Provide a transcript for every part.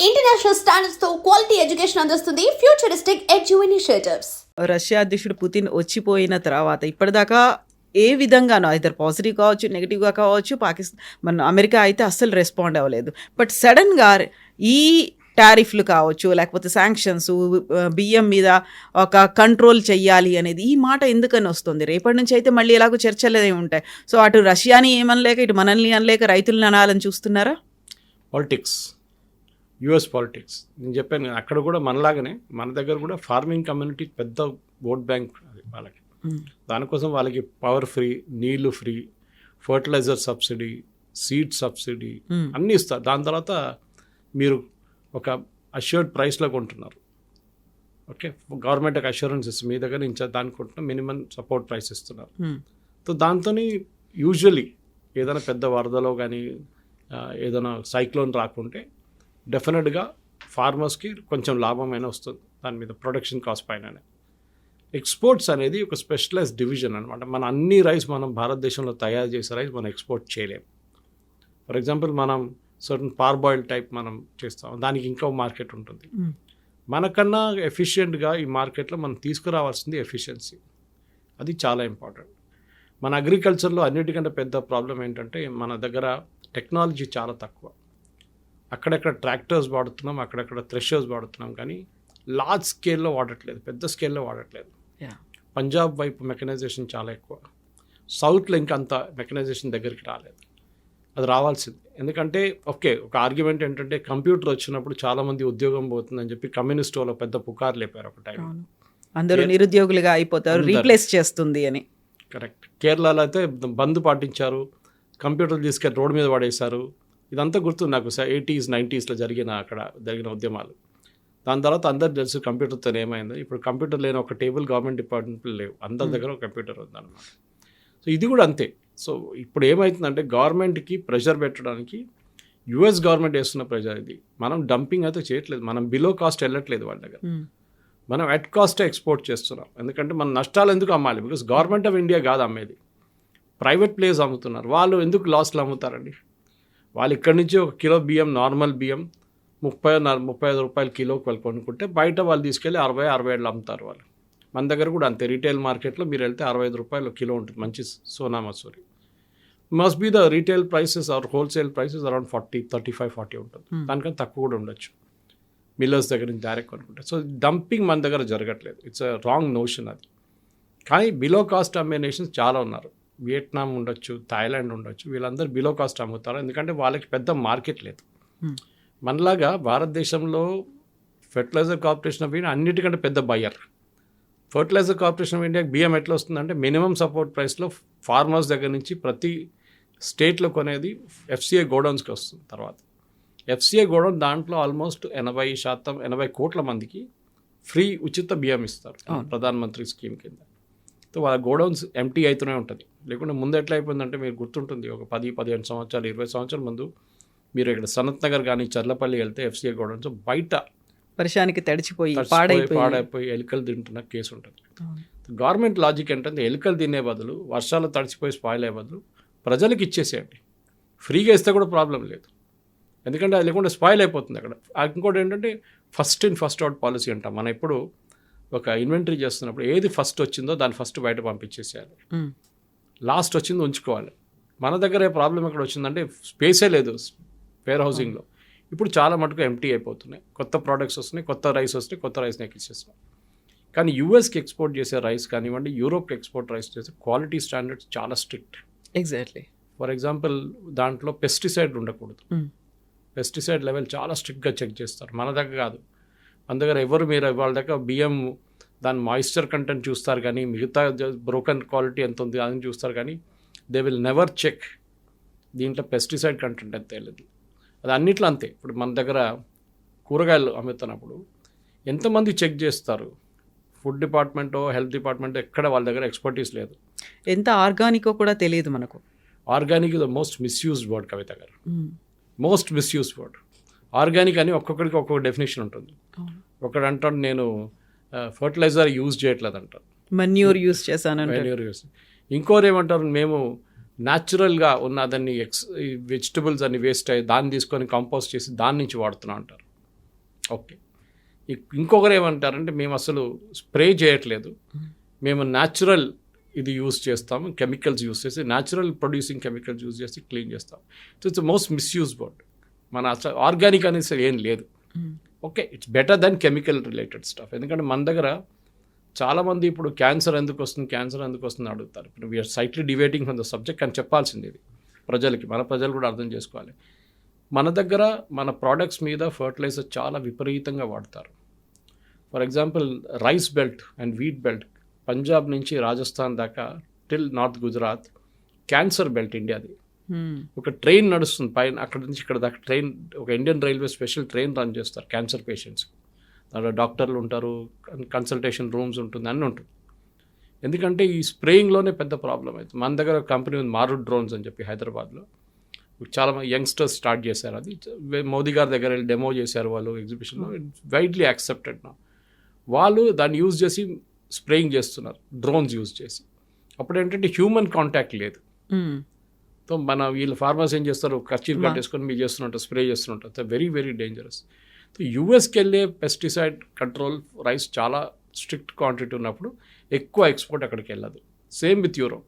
International స్టాండర్డ్స్తో quality education అందిస్తుంది. Futuristic edu initiatives Russia అధ్యక్షుడు పుతిన్ వచ్చిపోయిన తర్వాత ఇప్పటిదాకా ఏ విధంగానో ఇద్దరు పాజిటివ్ కావచ్చు నెగిటివ్గా కావచ్చు పాకిస్తాన్ మన అమెరికా అయితే అస్సలు రెస్పాండ్ అవ్వలేదు. బట్ సడన్గా ఈ టారిఫ్లు కావచ్చు లేకపోతే శాంక్షన్స్ బియ్యం మీద ఒక కంట్రోల్ చెయ్యాలి అనేది ఈ మాట ఎందుకని వస్తుంది? రేపటి నుంచి అయితే మళ్ళీ ఎలాగో చర్చలే ఉంటాయి. సో అటు రష్యాని ఏమనలేక ఇటు మనల్ని అనలేక రైతులను అనాలని చూస్తున్నారా? Politics US politics. నేను చెప్పాను అక్కడ కూడా మనలాగానే మన దగ్గర కూడా ఫార్మింగ్ కమ్యూనిటీ పెద్ద ఓట్ బ్యాంక్ అది వాళ్ళకి. దానికోసం వాళ్ళకి పవర్ ఫ్రీ నీళ్ళు free fertiliser subsidy seed subsidy. అన్నీ ఇస్తారు. దాని తర్వాత మీరు ఒక అష్యూర్డ్ ప్రైస్లో కొంటున్నారు. ఓకే? గవర్నమెంట్ ఒక అష్యూరెన్స్ ఇస్తుంది. మీ దగ్గర నుంచి దానికి కొంటున్న మినిమం సపోర్ట్ ప్రైస్ ఇస్తున్నారు. సో దాంతో యూజువలీ ఏదైనా పెద్ద వరదలో కానీ ఏదైనా సైక్లోన్ రాకుంటే డెఫినెట్గా ఫార్మర్స్కి కొంచెం లాభమైన వస్తుంది దాని మీద ప్రొడక్షన్ కాస్ట్ పైన ఎక్స్పోర్ట్స్ అనేది ఒక స్పెషలైజ్ డివిజన్ అనమాట మన అన్ని రైస్ మనం భారతదేశంలో తయారు చేసే రైస్ మనం ఎక్స్పోర్ట్ చేయలేం. ఫర్ ఎగ్జాంపుల్ మనం సర్టన్ పార్బాయిల్ టైప్ మనం చేస్తాం. దానికి ఇంకో మార్కెట్ ఉంటుంది. మనకన్నా ఎఫిషియెంట్గా ఈ మార్కెట్లో మనం తీసుకురావాల్సింది ఎఫిషియన్సీ. అది చాలా ఇంపార్టెంట్. మన అగ్రికల్చర్లో అన్నిటికంటే పెద్ద ప్రాబ్లం ఏంటంటే మన దగ్గర టెక్నాలజీ చాలా తక్కువ. అక్కడక్కడ ట్రాక్టర్స్ వాడుతున్నాం అక్కడక్కడ థ్రెషర్స్ వాడుతున్నాం కానీ లార్జ్ స్కేల్లో వాడట్లేదు పెద్ద స్కేల్లో వాడట్లేదు. పంజాబ్ వైపు మెకనైజేషన్ చాలా ఎక్కువ. సౌత్లో ఇంకా అంత మెకనైజేషన్ దగ్గరికి రాలేదు. అది రావాల్సింది. ఎందుకంటే ఓకే ఒక ఆర్గ్యుమెంట్ ఏంటంటే కంప్యూటర్ వచ్చినప్పుడు చాలామంది ఉద్యోగం పోతుందని చెప్పి కమ్యూనిస్ట్ వాళ్ళు పెద్ద పుకారు లేపారు ఒక టైం. అందరూ నిరుద్యోగులుగా అయిపోతారు. రీప్లేస్ చేస్తుంది అని. కరెక్ట్ కేరళలో అయితే బంద్ పాటించారు. కంప్యూటర్ తీసుకెళ్ళి రోడ్డు మీద పడేశారు. ఇదంతా గుర్తు నాకు ఎయిటీస్ నైంటీస్లో జరిగిన అక్కడ జరిగిన ఉద్యమాలు. దాని తర్వాత అందరు తెలుసు కంప్యూటర్తో ఏమైంది. ఇప్పుడు కంప్యూటర్ లేని ఒక టేబుల్ గవర్నమెంట్ డిపార్ట్మెంట్లో లేవు. అందరి దగ్గర ఒక కంప్యూటర్ ఉందన్నమాట. సో ఇది కూడా అంతే. సో ఇప్పుడు ఏమవుతుందంటే గవర్నమెంట్కి ప్రెషర్ పెట్టడానికి యుఎస్ గవర్నమెంట్ వేస్తున్న ప్రెషర్ ఇది. మనం డంపింగ్ అయితే చేయట్లేదు. మనం బిలో కాస్ట్ వెళ్ళట్లేదు వాళ్ళ దగ్గర. మనం ఎట్ కాస్టే ఎక్స్పోర్ట్ చేస్తున్నాం. ఎందుకంటే మన నష్టాలు ఎందుకు అమ్మాలి? బికాస్ గవర్నమెంట్ ఆఫ్ ఇండియా కాదు అమ్మేది. ప్రైవేట్ ప్లేస్ అమ్ముతున్నారు. వాళ్ళు ఎందుకు లాస్లు అమ్ముతారండి? వాళ్ళు ఇక్కడి నుంచి ఒక కిలో బియ్యం నార్మల్ బియ్యం ముప్పై ముప్పై ఐదు రూపాయల కిలోకి వాళ్ళు కొనుక్కుంటే బయట వాళ్ళు తీసుకెళ్ళి అరవై అరవై ఏళ్ళు అమ్ముతారు వాళ్ళు. మన దగ్గర కూడా అంతే రీటైల్ మార్కెట్లో మీరు వెళ్తే అరవై ఐదు రూపాయలు కిలో ఉంటుంది మంచి Sona Masuri. Must be the retail prices are wholesale prices around forty thirty five forty ఉంటుంది. Hmm. దానికన్నా తక్కువ కూడా ఉండొచ్చు. మిల్లర్స్ దగ్గర నుంచి డైరెక్ట్ కొనుక్కుంటే. సో డంపింగ్ మన దగ్గర జరగట్లేదు. ఇట్స్ అ రాంగ్ నోషన్ అది. కానీ బిలో కాస్ట్ అమ్మే నేషన్స్ చాలా ఉన్నారు. వియట్నాం ఉండొచ్చు థాయిలాండ్ ఉండొచ్చు వీళ్ళందరూ బిలో కాస్ట్ అమ్ముతారు. ఎందుకంటే వాళ్ళకి పెద్ద మార్కెట్ లేదు. మనలాగా భారతదేశంలో ఫెర్టిలైజర్ కార్పొరేషన్ ఆఫ్ ఇండియా అన్నిటికంటే పెద్ద బయ్యర్ ఫర్టిలైజర్ కార్పొరేషన్ ఆఫ్ ఇండియాకి బియ్యం ఎట్లా వస్తుందంటే మినిమం సపోర్ట్ ప్రైస్లో ఫార్మర్స్ దగ్గర నుంచి ప్రతి స్టేట్లో కొనేది ఎఫ్సిఐ గోడౌన్స్కి వస్తుంది తర్వాత. ఎఫ్సిఐ గోడౌన్ దాంట్లో ఆల్మోస్ట్ ఎనభై శాతం ఎనభై కోట్ల మందికి ఫ్రీ ఉచిత బియ్యం ఇస్తారు. అవును. ప్రధాన మంత్రి స్కీమ్ కింద. సో వాళ్ళ గోడౌన్స్ ఎంటీ అవుతూనే ఉంటుంది. లేకుంటే ముందు ఎట్లా అయిపోయిందంటే మీరు గుర్తుంటుంది ఒక పది పదిహేను సంవత్సరాలు ఇరవై సంవత్సరాల ముందు మీరు ఇక్కడ సనత్ నగర్ కానీ చర్లపల్లి వెళ్తే ఎఫ్సిఐ గోడౌన్స్ బయట వర్షానికి తడిచిపోయి పాడైపోయి పాడైపోయి ఎలుకలు తింటున్న కేసు ఉంటుంది. గవర్నమెంట్ లాజిక్ ఏంటంటే ఎలుకలు తినే బదులు వర్షాలు తడిచిపోయి స్పాయిల్ అయ్యే బదులు ప్రజలకు ఇచ్చేసేయండి. ఫ్రీగా ఇస్తే కూడా ప్రాబ్లం లేదు. ఎందుకంటే అది లేకుండా స్పాయిల్ అయిపోతుంది అక్కడ. ఇంకోటి ఏంటంటే first in first out policy అంటాం. మనం ఇప్పుడు ఒక ఇన్వెంటరీ చేస్తున్నప్పుడు ఏది ఫస్ట్ వచ్చిందో దాన్ని ఫస్ట్ బయట పంపించేసేయాలి. లాస్ట్ వచ్చింది ఉంచుకోవాలి. మన దగ్గర ఏ ప్రాబ్లం ఎక్కడ వచ్చిందంటే స్పేసే లేదు వేర్ హౌసింగ్లో ఇప్పుడు చాలా మటుకు ఎంటీ అయిపోతున్నాయి. కొత్త ప్రోడక్ట్స్ వస్తున్నాయి కొత్త రైస్ వస్తున్నాయి కొత్త రైస్ని ఎక్కిచ్చేస్తున్నాం. కానీ యూఎస్కి ఎక్స్పోర్ట్ చేసే రైస్ కానివ్వండి యూరోప్కి ఎక్స్పోర్ట్ రైస్ చేసే క్వాలిటీ స్టాండర్డ్స్ చాలా స్ట్రిక్ట్ ఎగ్జాక్ట్లీ ఫర్ ఎగ్జాంపుల్ దాంట్లో పెస్టిసైడ్ ఉండకూడదు. పెస్టిసైడ్ లెవెల్ చాలా స్ట్రిక్ట్గా చెక్ చేస్తారు. మన దగ్గర కాదు. దగ్గర ఎవరు మీరు వాళ్ళ దగ్గర బియ్యం దాని మాయిశ్చర్ కంటెంట్ చూస్తారు కానీ మిగతా బ్రోకన్ క్వాలిటీ ఎంత ఉంది అని చూస్తారు కానీ దే విల్ నెవర్ చెక్ దీంట్లో పెస్టిసైడ్ కంటెంట్ ఎంత తెలియదు అది అన్నిట్లో అంతే. ఇప్పుడు మన దగ్గర కూరగాయలు అమ్ముతున్నప్పుడు ఎంతమంది చెక్ చేస్తారు? ఫుడ్ డిపార్ట్మెంటో హెల్త్ డిపార్ట్మెంట్ ఎక్కడ వాళ్ళ దగ్గర ఎక్స్పర్టీస్ లేదు. ఎంత ఆర్గానికో కూడా తెలియదు మనకు. Organic is the most misused word Kavitha గారు. మోస్ట్ మిస్యూజ్ వర్డ్ ఆర్గానిక్ అని ఒక్కొక్కడికి ఒక్కొక్క డెఫినేషన్ ఉంటుంది. ఒకడు అంటాడు నేను ఫర్టిలైజర్ యూజ్ చేయట్లేదు అంటారు మన్యూర్ యూస్ చేశానంటే Manure use. ఇంకోరు ఏమంటారు మేము న్యాచురల్గా ఉన్న దాన్ని ఎక్స్ వెజిటబుల్స్ అన్ని వేస్ట్ అయ్యి దాన్ని తీసుకొని కంపోస్ట్ చేసి దాని నుంచి వాడుతున్నాం అంటారు. ఓకే. ఇక్- ఇంకొకరు ఏమంటారంటే మేము అసలు స్ప్రే చేయట్లేదు. మేము న్యాచురల్ ఇది యూస్ చేస్తాము కెమికల్స్ యూస్ చేసి న్యాచురల్ ప్రొడ్యూసింగ్ కెమికల్స్ యూస్ చేసి క్లీన్ చేస్తాం so it's most misuse word మన అసలు ఆర్గానిక్ అనేది ఏం లేదు. Okay it's better then chemical related stuff ఎందుకంటే మన దగ్గర చాలామంది ఇప్పుడు క్యాన్సర్ ఎందుకు వస్తుంది క్యాన్సర్ ఎందుకు వస్తుంది అడుగుతారు. ఇప్పుడు we are slightly deviating from the subject అని చెప్పాల్సింది ఇది ప్రజలకి. మన ప్రజలు కూడా అర్థం చేసుకోవాలి. మన దగ్గర మన ప్రోడక్ట్స్ మీద ఫర్టిలైజర్ చాలా విపరీతంగా వాడతారు. For example rice belt and wheat belt Punjab నుంచి రాజస్థాన్ దాకా till north Gujarat cancer belt ఇండియాది ఒక ట్రైన్ నడుస్తుంది పైన అక్కడ నుంచి ఇక్కడ దాకా ట్రైన్ ఒక Indian railway special train run చేస్తారు క్యాన్సర్ పేషెంట్స్ దాంట్లో డాక్టర్లు ఉంటారు కన్సల్టేషన్ రూమ్స్ ఉంటుంది అన్నీ ఉంటుంది ఎందుకంటే ఈ స్ప్రేయింగ్లోనే పెద్ద ప్రాబ్లం అవుతుంది. మన దగ్గర కంపెనీ ఉంది మారుడ్ డ్రోన్స్ అని చెప్పి హైదరాబాద్లో. చాలా మంది యంగ్స్టర్స్ స్టార్ట్ చేశారు అది. మోదీ గారి దగ్గర వెళ్ళి డెమో చేశారు వాళ్ళు ఎగ్జిబిషన్లో వైడ్లీ యాక్సెప్టెడ్ నా వాళ్ళు దాన్ని యూజ్ చేసి స్ప్రేయింగ్ చేస్తున్నారు డ్రోన్స్ యూజ్ చేసి. అప్పుడు ఏంటంటే హ్యూమన్ కాంటాక్ట్ లేదు. సో మన వీళ్ళు ఫార్మర్స్ ఏం చేస్తారు? ఖర్చీలు కట్టేసుకొని మీరు చేస్తున్నట్టు స్ప్రే చేస్తున్నట్టు వెరీ వెరీ డేంజరస్ సో యూఎస్కి వెళ్ళే పెస్టిసైడ్ కంట్రోల్ రైస్ చాలా స్ట్రిక్ట్ క్వాంటిటీ ఉన్నప్పుడు ఎక్కువ ఎక్స్పోర్ట్ అక్కడికి వెళ్ళదు. సేమ్ విత్ యూరోప్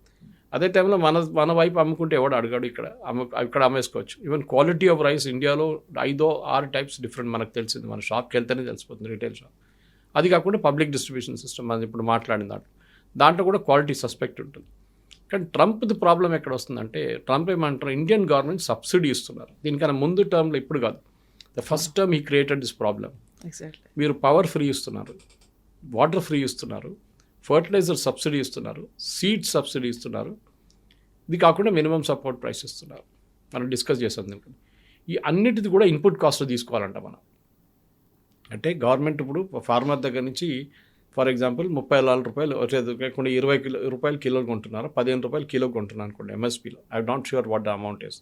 అదే టైంలో మన మన వైపు అమ్ముకుంటే ఎవడు అడగాడు ఇక్కడ? అమ్ము ఇక్కడ అమ్మేసుకోవచ్చు. ఈవెన్ క్వాలిటీ ఆఫ్ రైస్ ఇండియాలో ఐదో ఆరు టైప్స్ డిఫరెంట్ మనకు తెలిసింది. మన షాప్కి వెళ్తేనే తెలిసిపోతుంది రీటైల్ షాప్ అది కాకుండా పబ్లిక్ డిస్ట్రిబ్యూషన్ సిస్టమ్ మనం ఇప్పుడు మాట్లాడిన దాంట్లో. దాంట్లో కూడా క్వాలిటీ సస్పెక్ట్ ఉంటుంది. కానీ ట్రంప్ది ప్రాబ్లం ఎక్కడ వస్తుందంటే ట్రంప్ ఏమంటారు ఇండియన్ గవర్నమెంట్ సబ్సిడీ ఇస్తున్నారు. దీనికన్నా ముందు టర్మ్లో ఇప్పుడు కాదు. ద ఫస్ట్ టర్మ్ ఈ క్రియేటెడ్ దిస్ ప్రాబ్లం ఎగ్జాక్ట్లీ. మీరు పవర్ ఫ్రీ ఇస్తున్నారు వాటర్ ఫ్రీ ఇస్తున్నారు ఫర్టిలైజర్ సబ్సిడీ ఇస్తున్నారు సీడ్ సబ్సిడీ ఇస్తున్నారు. ఇది కాకుండా మినిమం సపోర్ట్ ప్రైస్ ఇస్తున్నారు. మనం డిస్కస్ చేసాం ఈ అన్నిటిది కూడా ఇన్పుట్ కాస్ట్ తీసుకోవాలంట మనం. అంటే గవర్నమెంట్ ఇప్పుడు ఫార్మర్ దగ్గర నుంచి ఫర్ ఎగ్జాంపుల్ ముప్పై నాలుగు రూపాయలు వచ్చేది కాకుండా ఇరవై కిలో రూపాయలు కిలో కొంటున్నారు? పదిహేను రూపాయలు కిలో కొంటున్నాను అనుకోండి ఎంఎస్పీలో I not sure what the amount is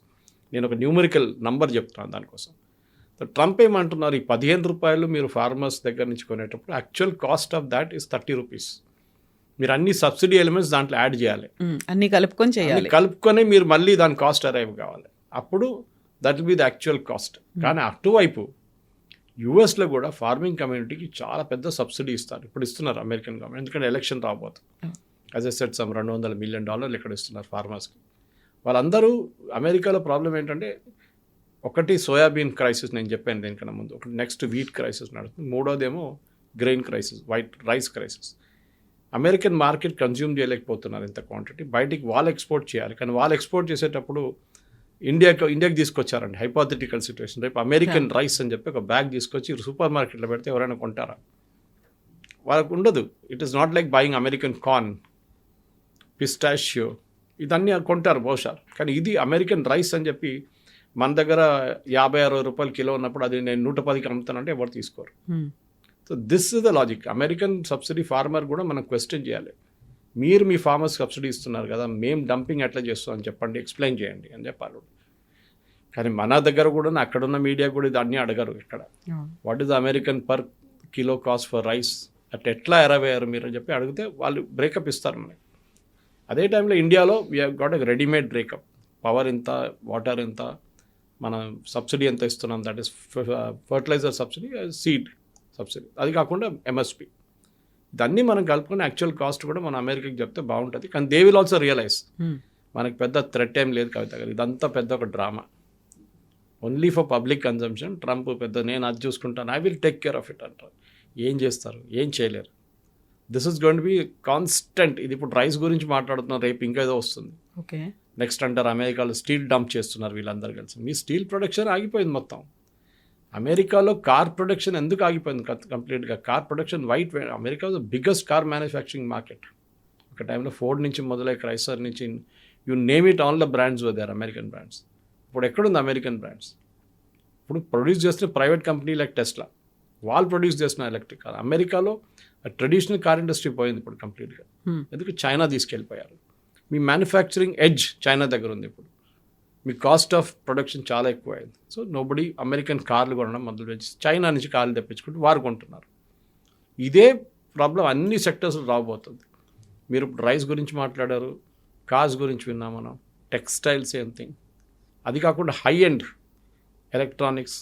నేను ఒక న్యూమరికల్ నంబర్ చెప్తున్నాను దానికోసం. ట్రంప్ ఏమంటున్నారు ఈ పదిహేను రూపాయలు మీరు ఫార్మర్స్ దగ్గర నుంచి కొనేటప్పుడు actual cost of that is thirty rupees మీరు అన్ని సబ్సిడీ ఎలిమెంట్స్ దాంట్లో యాడ్ చేయాలి. అన్ని కలుపుకొని చేయాలి. కలుపుకొని మీరు మళ్ళీ దాని కాస్ట్ అరైవ్ కావాలి. అప్పుడు that will be the actual cost కానీ అటువైపు యూఎస్లో కూడా ఫార్మింగ్ కమ్యూనిటీకి చాలా పెద్ద సబ్సిడీ ఇస్తారు. ఇప్పుడు ఇస్తున్నారు అమెరికన్ గవర్నమెంట్. ఎందుకంటే ఎలక్షన్ రాబోతుంది యాజ్ ఎ సెట్ సమ్ రెండు వందల మిలియన్ డాలర్లు ఇక్కడ ఇస్తున్నారు ఫార్మర్స్కి వాళ్ళందరూ అమెరికాలో ప్రాబ్లం ఏంటంటే ఒకటి సోయాబీన్ క్రైసిస్ నేను చెప్పాను దీనికన్నా ముందు. ఒకటి నెక్స్ట్ వీట్ క్రైసిస్ నడుస్తుంది మూడోదేమో grain crisis white rice crisis. American market consume చేయలేకపోతున్నారు ఇంత క్వాంటిటీ. బయటికి వాళ్ళు ఎక్స్పోర్ట్ చేయాలి. కానీ వాళ్ళు ఎక్స్పోర్ట్ చేసేటప్పుడు ఇండియాకి ఇండియాకి తీసుకొచ్చారండి. హైపోథెటికల్ సిచ్యువేషన్ రేపు అమెరికన్ రైస్ అని చెప్పి ఒక బ్యాగ్ తీసుకొచ్చి సూపర్ మార్కెట్లో పెడితే ఎవరైనా కొంటారా? వాళ్ళకు ఉండదు. It is not like buying American corn pistachio ఇదన్నీ కొంటారు బహుశా. కానీ ఇది అమెరికన్ రైస్ అని చెప్పి మన దగ్గర యాభై అరవై రూపాయలు కిలో ఉన్నప్పుడు అది నేను నూట పదికి అమ్ముతానంటే ఎవరు తీసుకోరు. So this is the logic American subsidy farmer కూడా మనం క్వశ్చన్ చేయాలి. మీరు మీ ఫార్మర్స్ సబ్సిడీ ఇస్తున్నారు కదా మేము డంపింగ్ ఎట్లా చేస్తామని చెప్పండి ఎక్స్ప్లెయిన్ చేయండి అని చెప్పాలి కానీ మన దగ్గర కూడా అక్కడున్న మీడియా కూడా ఇది అన్నీ అడగరు ఇక్కడ. What is American per kilo cost for rice at ఎట్లా ఎరవేయారు మీరు అని చెప్పి అడిగితే వాళ్ళు బ్రేకప్ ఇస్తారు మనకి. అదే టైంలో ఇండియాలో we got a readymade breakup power ఎంత వాటర్ ఎంత మన సబ్సిడీ ఎంత ఇస్తున్నాం that is fertiliser subsidy seed subsidy అది కాకుండా ఎంఎస్పి ఇదన్నీ మనం కలుపుకొని యాక్చువల్ కాస్ట్ కూడా మన అమెరికాకి చెప్తే బాగుంటుంది. కానీ దే విల్ ఆల్సో రియలైజ్ మనకి పెద్ద థ్రెట్ ఏం లేదు కవిత గారు. ఇదంతా పెద్ద ఒక drama only for public consumption Trump పెద్ద నేను అది చూసుకుంటాను I will take care of it అంటారు. ఏం చేస్తారు? ఏం చేయలేరు. This is gonna be constant ఇది ఇప్పుడు రైస్ గురించి మాట్లాడుతున్నాం రేపు ఇంకా ఏదో వస్తుంది. ఓకే నెక్స్ట్ అంటారు అమెరికాలో స్టీల్ డంప్ చేస్తున్నారు వీళ్ళందరూ కలిసి. మీ స్టీల్ ప్రొడక్షన్ ఆగిపోయింది మొత్తం. అమెరికాలో కార్ ప్రొడక్షన్ ఎందుకు ఆగిపోయింది కంప్లీట్గా? Car production white America biggest car manufacturing market. ఒక టైంలో ఫోర్డ్ నుంచి మొదలై క్రైసర్ నుంచి you name it all the brands వదారు American brands. ఇప్పుడు ఎక్కడుంది అమెరికన్ బ్రాండ్స్? ఇప్పుడు ప్రొడ్యూస్ చేస్తున్న ప్రైవేట్ కంపెనీ లైక్ టెస్లా. వాళ్ళు ప్రొడ్యూస్ చేస్తున్న ఎలక్ట్రిక్ కార్. అమెరికాలో ట్రెడిషనల్ కార్ ఇండస్ట్రీ పోయింది ఇప్పుడు కంప్లీట్గా. ఎందుకు? చైనా తీసుకెళ్ళిపోయారు. మీ మ్యానుఫ్యాక్చరింగ్ ఎడ్జ్ చైనా దగ్గర ఉంది ఇప్పుడు. మీ కాస్ట్ ఆఫ్ ప్రొడక్షన్ చాలా ఎక్కువ అయింది సో నోబడి అమెరికన్ కార్లు కొనడం మొదలు పెంచి చైనా నుంచి కార్లు తెప్పించుకుంటూ వారు కొంటున్నారు. ఇదే ప్రాబ్లం అన్ని సెక్టర్స్లో రాబోతుంది. మీరు ఇప్పుడు రైస్ గురించి మాట్లాడారు కార్స్ గురించి విన్నాం మనం టెక్స్టైల్ సేమ్ థింగ్ అది కాకుండా హై ఎండ్ ఎలక్ట్రానిక్స్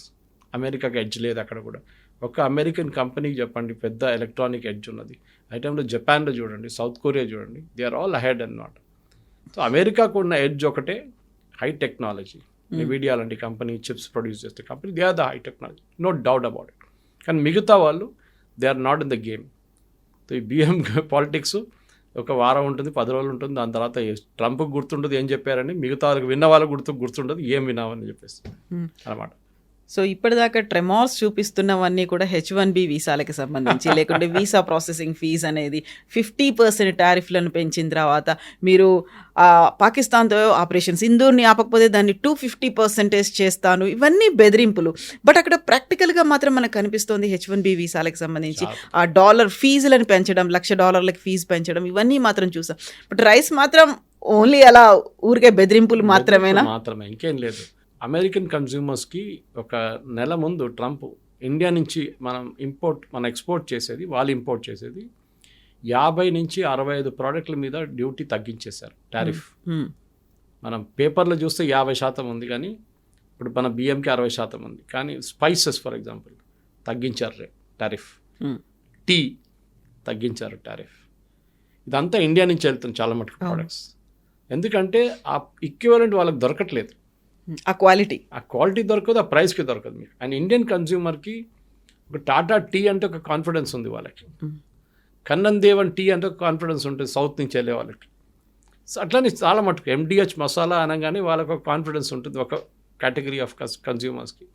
అమెరికాకి ఎడ్జ్ లేదు అక్కడ కూడా. ఒక అమెరికన్ కంపెనీకి చెప్పండి పెద్ద ఎలక్ట్రానిక్ ఎడ్జ్ ఉన్నది. ఆ టైంలో జపాన్లో చూడండి సౌత్ కొరియా చూడండి దే ఆర్ ఆల్ అహెడ్ అన్నమాట సో అమెరికాకు ఉన్న ఎడ్జ్ ఒకటే హై టెక్నాలజీ. మీడియా లాంటి కంపెనీ చిప్స్ ప్రొడ్యూస్ చేస్తే company they are the high technology. No doubt about it. కానీ మిగతా వాళ్ళు they are not in the game. ఈ బిఎం పాలిటిక్స్ ఒక వారం ఉంటుంది పది రోజులు ఉంటుంది దాని తర్వాత ట్రంప్కి గుర్తుండదు ఏం చెప్పారని మిగతా వాళ్ళకి విన్న వాళ్ళకి గుర్తు గుర్తుండదు ఏం విన్నామని చెప్పేసి. Hmm. అనమాట సో ఇప్పటిదాకా ట్రెమార్స్ చూపిస్తున్నవన్నీ కూడా హెచ్ వన్ బి వీసాలకి సంబంధించి లేకుంటే వీసా ప్రాసెసింగ్ ఫీజ్ అనేది ఫిఫ్టీ పర్సెంట్ టారిఫ్లను పెంచిన తర్వాత మీరు పాకిస్తాన్తో ఆపరేషన్ సింధూర్ని ఆపకపోతే దాన్ని టూ ఫిఫ్టీ పర్సెంటేజ్ చేస్తాను ఇవన్నీ బెదిరింపులు. బట్ అక్కడ ప్రాక్టికల్గా మాత్రం మనకు కనిపిస్తోంది హెచ్ వన్ బి వీసాలకు సంబంధించి ఆ డాలర్ ఫీజులను పెంచడం లక్ష డాలర్లకి ఫీజు పెంచడం ఇవన్నీ మాత్రం చూసాం. బట్ రైస్ మాత్రం ఓన్లీ అలా ఊరికే బెదిరింపులు మాత్రమేనా? మాత్రమే ఇంకేం లేదు. అమెరికన్ కన్జ్యూమర్స్కి ఒక నెల ముందు ట్రంప్ ఇండియా నుంచి మనం ఇంపోర్ట్ మనం ఎక్స్పోర్ట్ చేసేది వాళ్ళు ఇంపోర్ట్ చేసేది యాభై నుంచి అరవై ఐదు ప్రోడక్ట్ల మీద డ్యూటీ తగ్గించేశారు టారిఫ్. మనం పేపర్లో చూస్తే యాభై శాతం ఉంది కానీ ఇప్పుడు మన బియ్యంకి అరవై శాతం ఉంది కానీ స్పైసెస్ ఫర్ ఎగ్జాంపుల్ తగ్గించారు రే టారిఫ్. టీ తగ్గించారు టారిఫ్ ఇదంతా ఇండియా నుంచి వెళ్తుంది చాలా మటుకు. ప్రోడక్ట్స్ ఎందుకంటే ఆ ఈక్వలెంట్ వాళ్ళకి దొరకట్లేదు ఆ క్వాలిటీ ఆ క్వాలిటీ దొరకదు ఆ ప్రైస్కి దొరకదు మీకు. అండ్ ఇండియన్ కన్జ్యూమర్కి ఒక టాటా టీ అంటే ఒక కాన్ఫిడెన్స్ ఉంది వాళ్ళకి. కన్నన్ దేవన్ టీ అంటే ఒక కాన్ఫిడెన్స్ ఉంటుంది సౌత్ నుంచి వెళ్ళే వాళ్ళకి. సో అట్లనే చాలా మటుకు ఎండిహెచ్ మసాలా అనగానే వాళ్ళకి ఒక కాన్ఫిడెన్స్ ఉంటుంది ఒక కేటగిరీ ఆఫ్ కన్జ్యూమర్స్కి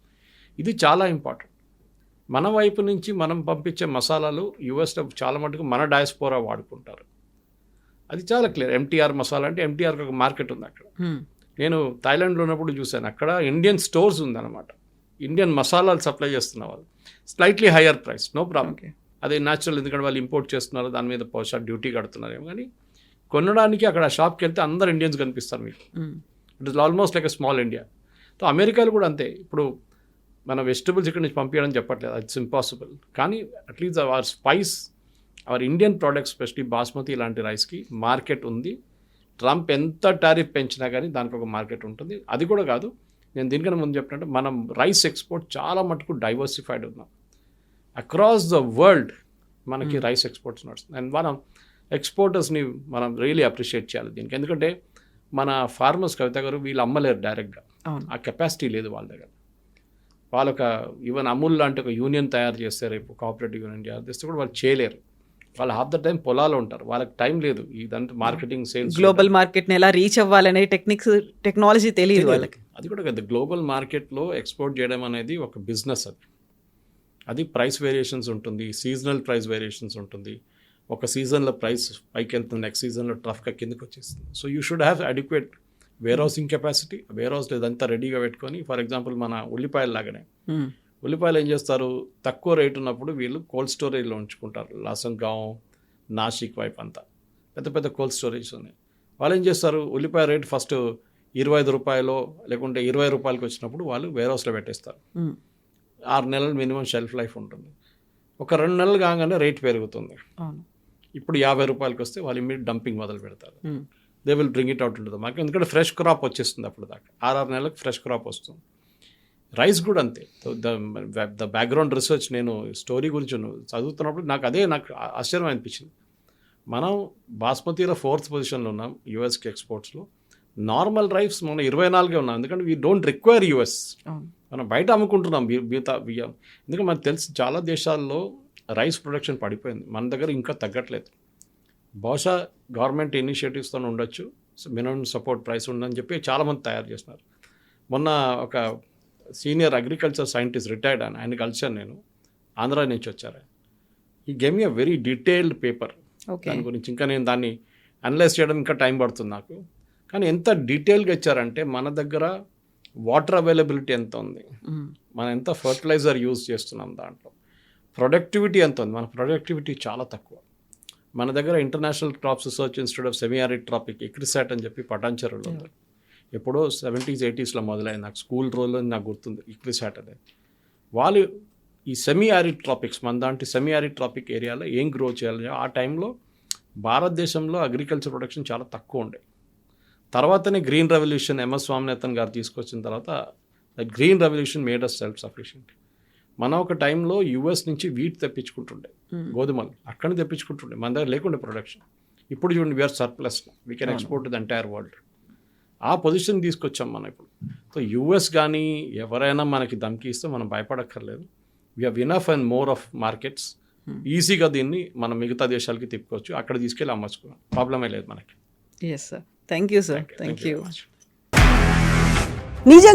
ఇది చాలా ఇంపార్టెంట్ మన వైపు నుంచి మనం పంపించే మసాలాలు యూఎస్లో చాలా మటుకు మన డయాస్పోరా వాడుకుంటారు. అది చాలా క్లియర్ ఎంటీఆర్ మసాలా అంటే ఎంటీఆర్కి ఒక మార్కెట్ ఉంది అక్కడ. నేను థాయిలాండ్లో ఉన్నప్పుడు చూశాను. అక్కడ ఇండియన్ స్టోర్స్ ఉందన్నమాట. ఇండియన్ మసాలాలు సప్లై చేస్తున్న వాళ్ళు. Slightly higher price no problem. అదే న్యాచురల్ ఎందుకంటే వాళ్ళు ఇంపోర్ట్ చేస్తున్నారు దాని మీద పోషా డ్యూటీ కడుతున్నారేమో కానీ కొనడానికి అక్కడ షాప్కి వెళ్తే అందరు ఇండియన్స్ కనిపిస్తారు మీకు. It is almost like a small India so అమెరికాలో కూడా అంతే. ఇప్పుడు మన వెజిటబుల్స్ ఇక్కడ నుంచి పంపించడం చెప్పట్లేదు. ఇట్స్ ఇంపాసిబుల్ కానీ at least our spice our Indian products specially basmati ఇలాంటి రైస్కి మార్కెట్ ఉంది. ట్రంప్ ఎంత టారిఫ్ పెంచినా కానీ దానికి ఒక మార్కెట్ ఉంటుంది. అది కూడా కాదు నేను దీనికన్నా ముందు చెప్పినట్టు మనం రైస్ ఎక్స్పోర్ట్ చాలా మటుకు డైవర్సిఫైడ్ ఉన్నాం. అక్రాస్ ద వరల్డ్ మనకి రైస్ ఎక్స్పోర్ట్స్ నడుస్తుంది అండ్ మనం ఎక్స్పోర్టర్స్ని మనం రియలీ అప్రిషియేట్ చేయాలి దీనికి. ఎందుకంటే మన ఫార్మర్స్ కవిత గారు వీళ్ళు అమ్మలేరు డైరెక్ట్గా. ఆ కెపాసిటీ లేదు వాళ్ళ దగ్గర. వాళ్ళొక ఈవెన్ అమూల్ లాంటి ఒక యూనియన్ తయారు చేస్తే రేపు కోఆపరేటివ్ యూనియన్ తయారు చేస్తే కూడా వాళ్ళు చేయలేరు. వాళ్ళు హాఫ్ ద టైం పొలాలు ఉంటారు. వాళ్ళకి టైం లేదు. ఇదంతా మార్కెటింగ్ సేల్స్ గ్లోబల్ మార్కెట్ని ఎలా రీచ్ అవ్వాలనే టెక్నిక్స్ టెక్నాలజీ తెలియదు వాళ్ళకి. అది కూడా కదా. గ్లోబల్ మార్కెట్లో ఎక్స్పోర్ట్ చేయడం అనేది ఒక బిజినెస్ అది. అది ప్రైస్ వేరియేషన్స్ ఉంటుంది. సీజనల్ ప్రైస్ వేరియేషన్స్ ఉంటుంది. ఒక సీజన్లో ప్రైస్ పైకి వెళ్తుంది నెక్స్ట్ సీజన్లో ట్రఫ్గా కిందకి వచ్చేస్తుంది. So you should have adequate warehousing capacity warehouse ఇదంతా రెడీగా పెట్టుకొని ఫర్ ఎగ్జాంపుల్ మన ఉల్లిపాయలు లాగానే. Hmm. ఉల్లిపాయలు ఏం చేస్తారు? తక్కువ రేట్ ఉన్నప్పుడు వీళ్ళు కోల్డ్ స్టోరేజ్లో ఉంచుకుంటారు. లాసంగాం నాసిక్ వైపు అంతా. పెద్ద పెద్ద కోల్డ్ స్టోరేజ్ ఉన్నాయి. వాళ్ళు ఏం చేస్తారు? ఉల్లిపాయ రేట్ ఫస్ట్ ఇరవై ఐదు రూపాయలు లేకుంటే ఇరవై రూపాయలకి వచ్చినప్పుడు వాళ్ళు వేర్ హౌస్లో పెట్టేస్తారు. ఆరు నెలలు మినిమం షెల్ఫ్ లైఫ్ ఉంటుంది. ఒక రెండు నెలలు కాగానే రేట్ పెరుగుతుంది. ఇప్పుడు యాభై రూపాయలకి వస్తే వాళ్ళు ఇమీడియట్ డంపింగ్ మొదలు పెడతారు. They will bring it out ఉంటుంది మాకు ఎందుకంటే ఫ్రెష్ క్రాప్ వచ్చేస్తుంది అప్పుడు దాకా. ఆరు నెలలకు ఫ్రెష్ క్రాప్ వస్తుంది. రైస్ కూడా అంతే. ద ద బ్యాక్గ్రౌండ్ రీసెర్చ్ నేను స్టోరీ గురించి చదువుతున్నప్పుడు నాకు అదే నాకు ఆశ్చర్యం అనిపించింది. మనం బాస్మతిలో ఫోర్త్ పొజిషన్లో ఉన్నాం యూఎస్కి ఎక్స్పోర్ట్స్లో. నార్మల్ రైస్ మనం ఇరవై నాలుగే ఉన్నాం. ఎందుకంటే వీ డోంట్ రిక్వైర్ యూఎస్. మనం బయట అమ్ముకుంటున్నాం మిగతా బియ్యం ఎందుకంటే మనకు తెలిసి చాలా దేశాల్లో రైస్ ప్రొడక్షన్ పడిపోయింది. మన దగ్గర ఇంకా తగ్గట్లేదు. బహుశా గవర్నమెంట్ ఇనిషియేటివ్స్తో ఉండొచ్చు. మినిమం సపోర్ట్ ప్రైస్ ఉందని చెప్పి చాలామంది తయారు చేస్తున్నారు. మొన్న ఒక సీనియర్ అగ్రికల్చర్ సైంటిస్ట్ రిటైర్డ్ అని ఆయన కలిసాను నేను. ఆంధ్ర నుంచి వచ్చారు ఈ game a very detailed paper దాని గురించి ఇంకా నేను దాన్ని అనలైజ్ చేయడం ఇంకా టైం పడుతుంది నాకు. కానీ ఎంత డీటెయిల్గా ఇచ్చారంటే మన దగ్గర వాటర్ అవైలబిలిటీ ఎంత ఉంది. మనం ఎంత ఫర్టిలైజర్ యూజ్ చేస్తున్నాం దాంట్లో? ప్రొడక్టివిటీ ఎంత ఉంది? మన ప్రొడక్టివిటీ చాలా తక్కువ. మన దగ్గర international crops research institute of semi arid tropics ICRISAT అని చెప్పి పటాన్చెరులో ఉంది. ఎప్పుడో సెవెంటీస్ ఎయిటీస్లో మొదలైంది. నాకు స్కూల్ రోజుల్లో నాకు గుర్తుంది. ఇక్రిసాట్ అనేది వాళ్ళు ఈ సెమీ ఆరిడ్ ట్రాపిక్స్ మన దాంట్లో సెమీ ఆరిడ్ ట్రాపిక్ ఏరియాలో ఏం గ్రో చేయాలి? ఆ టైంలో భారతదేశంలో అగ్రికల్చర్ ప్రొడక్షన్ చాలా తక్కువ ఉండే. తర్వాతనే green revolution MS Swaminathan garu తీసుకొచ్చిన తర్వాత green revolution made us self sufficient మనం ఒక టైంలో యుఎస్ నుంచి వీట్ తెప్పించుకుంటుండే. గోధుమలు అక్కడ తెప్పించుకుంటుండే. మన దగ్గర లేకుండే ప్రొడక్షన్ ఇప్పుడు చూడండి we are surplus we can export the entire world ఆ పొజిషన్ తీసుకొచ్చాం మనం ఇప్పుడు. సో యుఎస్ కానీ ఎవరైనా మనకి ధమ్కి ఇస్తే మనం భయపడక్కర్లేదు. We have enough and more of markets ఈజీగా దీన్ని మనం మిగతా దేశాలకి తిప్పుకోవచ్చు. అక్కడ తీసుకెళ్ళి అమ్మచ్చుకోవాలి. ప్రాబ్లమే లేదు మనకి. Yes sir thank you sir thank you